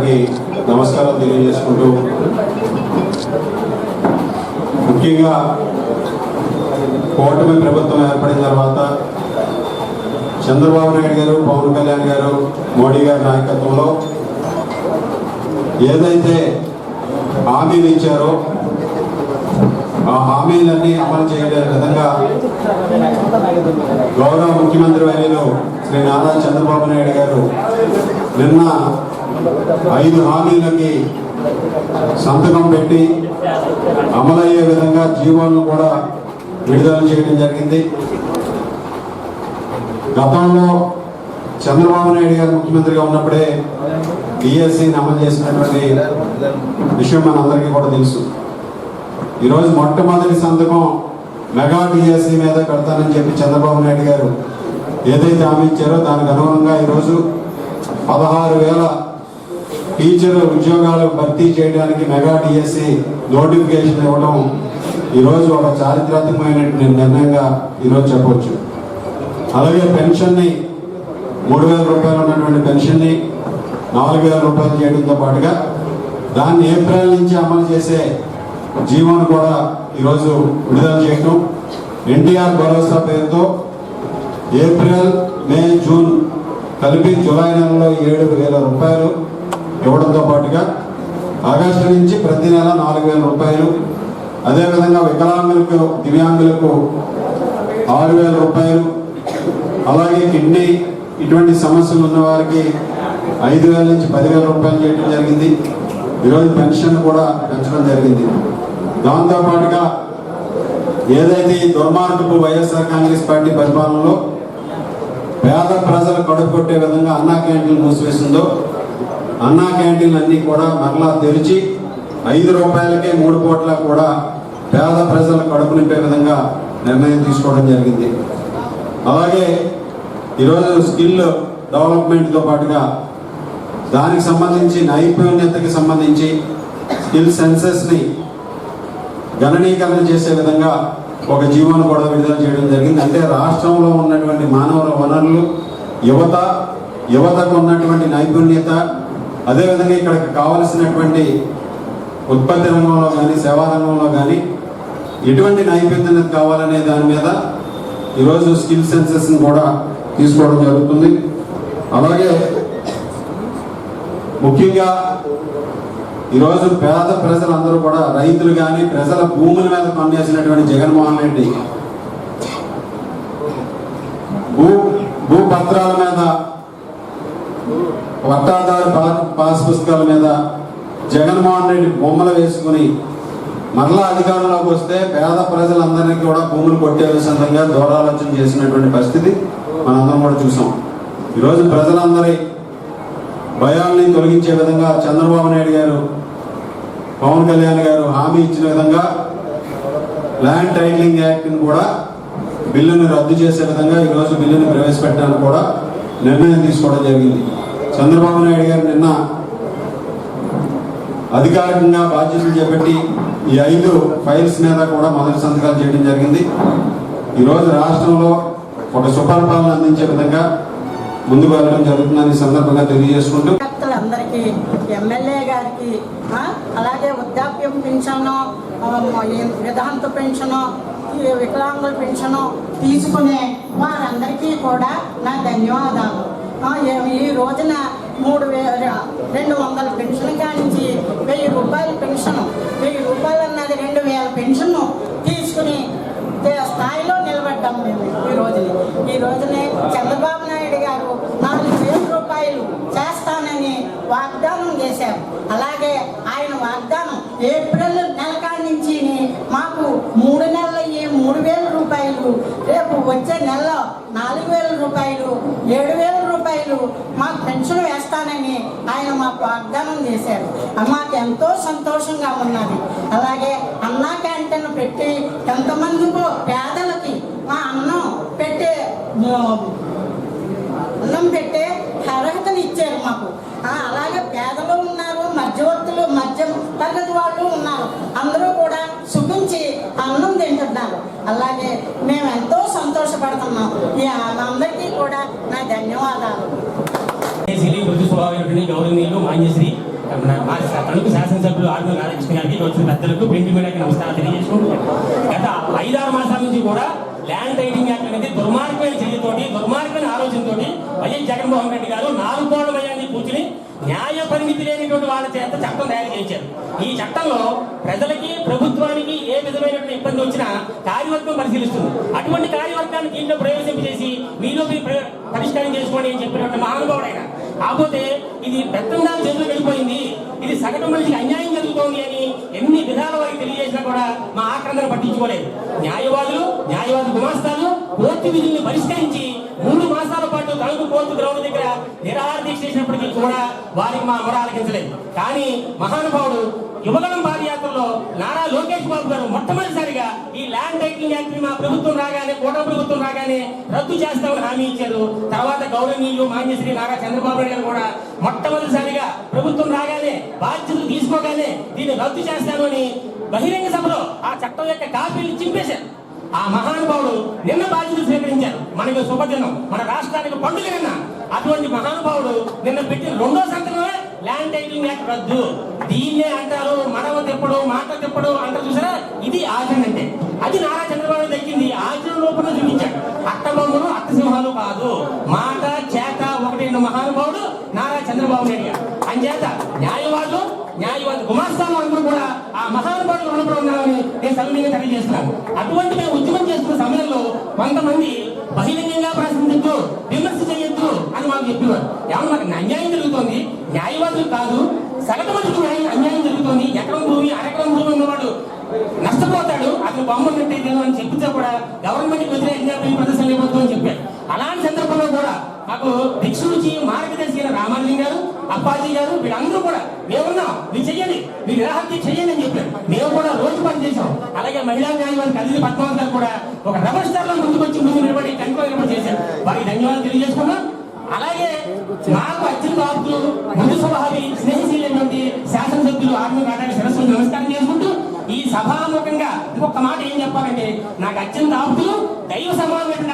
నమస్కారం తెలియజేసుకుంటూ ముఖ్యంగా కూటమి ప్రభుత్వం ఏర్పడిన తర్వాత చంద్రబాబు నాయుడు గారు పవన్ కళ్యాణ్ గారు మోడీ గారి నాయకత్వంలో ఏదైతే హామీలు ఇచ్చారో ఆ హామీలన్నీ అమలు చేయలేని విధంగా గౌరవ ముఖ్యమంత్రి వర్యులు శ్రీ నారా చంద్రబాబు నాయుడు గారు నిన్న ఐదు హామీలకి సంతకం పెట్టి అమలయ్యే విధంగా జీవోలను కూడా విడుదల చేయడం జరిగింది. గతంలో చంద్రబాబు నాయుడు గారు ముఖ్యమంత్రిగా ఉన్నప్పుడే డిఎస్సిని అమలు చేసినటువంటి విషయం మనందరికీ కూడా తెలుసు. ఈరోజు మొట్టమొదటి సంతకం మెగా డిఎస్సి మీద పెడతానని చెప్పి చంద్రబాబు నాయుడు గారు ఏదైతే హామీ ఇచ్చారో దానికి అనుగుణంగా ఈరోజు పదహారు వేల టీచర్ ఉద్యోగాలు భర్తీ చేయడానికి మెగా డిఎస్సి నోటిఫికేషన్ ఇవ్వడం ఈరోజు ఒక చారిత్రాత్మకమైన నిర్ణయంగా ఈరోజు చెప్పవచ్చు. అలాగే పెన్షన్ని మూడు వేల రూపాయలు ఉన్నటువంటి పెన్షన్ని నాలుగు వేల రూపాయలు చేయడంతో పాటుగా దాన్ని ఏప్రిల్ నుంచి అమలు చేసే జీవోను కూడా ఈరోజు విడుదల చేయటం ఎన్టీఆర్ భరోసా పేరుతో ఏప్రిల్ మే జూన్ కలిపి జూలై నెలలో ఏడు వేల రూపాయలు ఇవ్వడంతో పాటుగా ఆగస్టు నుంచి ప్రతి నెల నాలుగు వేల రూపాయలు అదేవిధంగా వికలాంగులకు దివ్యాంగులకు ఆరు వేల రూపాయలు అలాగే కిడ్నీ ఇటువంటి సమస్యలు ఉన్న వారికి ఐదు వేల నుంచి పదివేల రూపాయలు చేయడం జరిగింది. ఈరోజు పెన్షన్ కూడా పెంచడం జరిగింది. దాంతోపాటుగా ఏదైతే ఈ దుర్మార్గపు వైఎస్ఆర్ కాంగ్రెస్ పార్టీ పరిపాలనలో పేద ప్రజలు కడుపు కొట్టే విధంగా అన్నా క్యాంటీన్లు మూసివేసిందో అన్నా క్యాంటీన్లు అన్నీ కూడా మరలా తెరిచి ఐదు రూపాయలకే మూడు కోట్ల కూడా పేద ప్రజల కడుపు నింపే విధంగా నిర్ణయం తీసుకోవడం జరిగింది. అలాగే ఈరోజు స్కిల్ డెవలప్మెంట్తో పాటుగా దానికి సంబంధించి నైపుణ్యతకి సంబంధించి స్కిల్ సెన్సెస్ని గణనీకరణ చేసే విధంగా ఒక జీవోను కూడా విడుదల చేయడం జరిగింది. అంటే రాష్ట్రంలో ఉన్నటువంటి మానవ వనరులు యువత యువతకు ఉన్నటువంటి నైపుణ్యత అదేవిధంగా ఇక్కడికి కావలసినటువంటి ఉత్పత్తి రంగంలో కానీ సేవా రంగంలో కానీ ఎటువంటి నైపుణ్యత కావాలనే దాని మీద ఈరోజు స్కిల్ సెన్సెస్ని కూడా తీసుకోవడం జరుగుతుంది. అలాగే ముఖ్యంగా ఈరోజు పేద ప్రజలందరూ కూడా రైతులు కానీ ప్రజల భూముల మీద పనిచేసినటువంటి జగన్మోహన్ రెడ్డి భూ భూపత్రాల మీద పట్టాదారు పుస్తకాల మీద జగన్మోహన్ రెడ్డి బొమ్మలు వేసుకుని మరలా అధికారంలోకి వస్తే పేద ప్రజలందరినీ కూడా భూములు కొట్టే విధంగా దూరాలోచన చేసినటువంటి పరిస్థితి మనందరం కూడా చూసాం. ఈరోజు ప్రజలందరి భయాల్ని తొలగించే విధంగా చంద్రబాబు నాయుడు గారు పవన్ కళ్యాణ్ గారు హామీ ఇచ్చిన విధంగా ల్యాండ్ టైటిలింగ్ యాక్ట్ని కూడా బిల్లుని రద్దు చేసే విధంగా ఈరోజు బిల్లుని ప్రవేశపెట్టడానికి కూడా నిర్ణయం తీసుకోవడం జరిగింది. చంద్రబాబు నాయుడు గారు నిన్న అధికారికంగా బాధ్యతలు చేపట్టి ఈ ఐదు ఫైల్స్ మీద కూడా మొదటి సంతకాలు చేయడం జరిగింది. ఈరోజు రాష్ట్రంలో ఒక సుపరిపాలన అందించే విధంగా ముందుకు వెళ్ళడం జరుగుతుందని సందర్భంగా తెలియజేసుకుంటూ అందరికీ ఎమ్మెల్యే గారికి అలాగే వృద్ధాప్యం పెన్షను విధాంత పెన్షను ఈ వికలాంగుల పెన్షను తీసుకునే వారందరికీ కూడా నా ధన్యవాదాలు. ఈ రోజున మూడు వేల రెండు వందల పెన్షన్ కానించి వెయ్యి రూపాయల పెన్షన్ వెయ్యి రూపాయలు అన్నది రెండు వేల పెన్షన్ తీసుకుని స్థాయిలో నిలబడ్డాం మేము ఈ రోజుని. ఈ రోజునే చంద్రబాబు నాయుడు గారు నాలుగు వేల రూపాయలు చేస్తానని వాగ్దానం చేశారు. అలాగే ఆయన వాగ్దానం ఏప్రిల్ నెల కానించి మాకు మూడు నెలలు అయ్యి మూడు వేల రూపాయలు రేపు వచ్చే నెలలో నాలుగు వేల రూపాయలు ఏడు వేల రూపాయలు మాకు పెన్షన్ వేస్తానని ఆయన మాకు వాగ్దానం చేశారు. మాకు ఎంతో సంతోషంగా ఉన్నది. అలాగే అన్నా క్యాంటీన్ పెట్టి ఎంతమందికో పేదలకి మా అన్నం పెట్టే అన్నం పెట్టే అర్హతను ఇచ్చారు మాకు. అలాగే పేదలు ఉన్నారు మధ్యవర్తులు మధ్య తరగతి వాళ్ళు ఉన్నారు. అందరూ కూడా సుఖించి అన్నం తింటారు ఉన్నారు అలాగే మేము ఎంతో సంతోషపడుతున్నాం ఈ అందరికీ కూడా నా ధన్యవాదాలు. శ్రీ స్వభావమైనటువంటి గౌరవనీయులు మాన్యశ్రీ మా తణుకు శాసనసభ్యులు ఆర్మీ రాధాకృష్ణ గారికి వచ్చిన పెద్దలకు పెళ్ళి మీడియాకి నమస్కారం తెలియజేసుకుంటున్నాం గత ఐదారు మాసాల నుంచి కూడా ల్యాండ్ టైటింగ్ యాక్ట్ అనేది దుర్మార్గమైన చర్యతోటి దుర్మార్గమైన ఆలోచనతో వైఎస్ జగన్మోహన్ రెడ్డి గారు నాలుగు కోట్ల వ్యయాన్ని కూర్చుని న్యాయ పరిమితి లేనిటువంటి వాళ్ళ చేత చట్టం తయారు చేయించారు. ఈ చట్టంలో ప్రజలకి విధమైనటువంటి వచ్చినా కార్యవర్గం పరిశీలిస్తుంది. అటువంటి కార్యవర్గాన్ని దీంట్లో ప్రవేశింపజేసి మీలో మీరు పరిష్కారం చేసుకోండి అని చెప్పినటువంటి మహానుభావుడు కాకపోతే ఇది పెద్దంగా చేతులు వెళ్ళిపోయింది. ఇది సగటు మనిషికి అన్యాయం జరుగుతోంది అని ఎన్ని విధాల వారికి తెలియజేసినా కూడా మా ఆక్రందన పట్టించుకోలేదు. న్యాయవాదులు న్యాయవాద గుమాస్తాలు కోర్టు విధుల్ని పరిష్కరించి మూడు మాసాల పాటు కోర్టు గ్రౌండ్ దగ్గర నిరాహార దీక్ష చేసినప్పటికీ కూడా వారికి మా మొర ఆలకించలేదు. కానీ మహానుభావుడు యువగణం పాదయాత్రలో నారా లోకేష్ బాబు గారు మొట్టమొదటిసారిగా ఈ ల్యాండ్ టైటిలింగ్ యాక్ట్ మా ప్రభుత్వం రాగానే కోట ప్రభుత్వం రాగానే రద్దు చేస్తామని హామీ ఇచ్చారు. తర్వాత గౌరవనీయులు మాన్యశ్రీ నారా చంద్రబాబు నాయుడు గారు కూడా మొట్టమొదటిసారిగా ప్రభుత్వం రాగానే బాధ్యతలు తీసుకోగానే దీన్ని రద్దు చేస్తామని బహిరంగ సభలో ఆ చట్టం యొక్క కాపీలు చింపేశారు. ఆ మహానుభావుడు నిన్న బాధ్యతలు స్వీకరించారు. మనకి శుభదినం. మన రాష్ట్రానికి పండుగ నిన్న. అటువంటి మహానుభావుడు నిన్న పెట్టిన రెండో సంతకమే ల్యాండ్ టైటిలింగ్ యాక్ట్ రద్దు. దీన్నే అంటారు మనవ తెప్పడు మాట తెప్పడు అంటారు చూసారా? ఇది ఆచరణ అంటే. అది నారా చంద్రబాబు దక్కింది ఆచరణ రూపంలో చూపించాడు. అట్టబొమ్మలు బొమ్మలు కాదు. మాట చేత ఒకటి మహానుభావుడు నారా చంద్రబాబు నాయుడు గారు. అంచేత న్యాయవాదులు న్యాయవాది గుమాస్తాలు అందరూ కూడా ఆ మహానుభావులు రుణపడి ఉన్నామని నేను సవినీయంగా తెలియజేస్తున్నాను. అటువంటి మేము ఉద్యమం చేస్తున్న సమయంలో కొంతమంది బహిరంగంగా ప్రశ్నించు విమర్శ చేయొద్దు అని మాకు చెప్పేవారు. ఏమన్నా మాకు అన్యాయం జరుగుతోంది? న్యాయవాదులు కాదు సగటు మనిషికి అన్యాయం జరుగుతోంది? ఎకరం భూమి అరెకరం భూమి ఉన్నవాడు నష్టపోతాడు అతను బొమ్మన్నట్టు అని చెప్తే కూడా గవర్నమెంట్ వ్యతిరేకంగా పోయి ప్రదర్శన ఇవ్వద్దు అని చెప్పారు. అలాంటి సందర్భంలో కూడా మాకు దిక్సూచి మార్గదర్శి రామాలింగారు గారు అప్పాజీ గారు వీళ్ళందరూ కూడా మేమున్నాం మీరు చెయ్యండి మీరు నిరాహత్య చెయ్యండి అని చెప్పారు. మేము కూడా రోజు పని చేసాం అలాగే మహిళా న్యాయవాది కదిలి పద్మావతి గారు కూడా ఒక రెబల్ స్టార్లో ముందుకొచ్చి ముందు నిలబడి కంట్రోల్ చేశారు. వారికి ధన్యవాదాలు తెలియజేసుకున్నాం అలాగే నాకు అత్యంత ఆప్తులు ముందు స్వభావి స్నేహశీలైనటువంటి శాసనసభ్యులు ఆర్మీ నారాయణ సరస్సు నమస్కారం చేసుకుంటూ ఈ సభాముఖంగా ఇంకొక మాట ఏం చెప్పాలంటే నాకు అత్యంత ఆప్తులు దైవ సమానమైన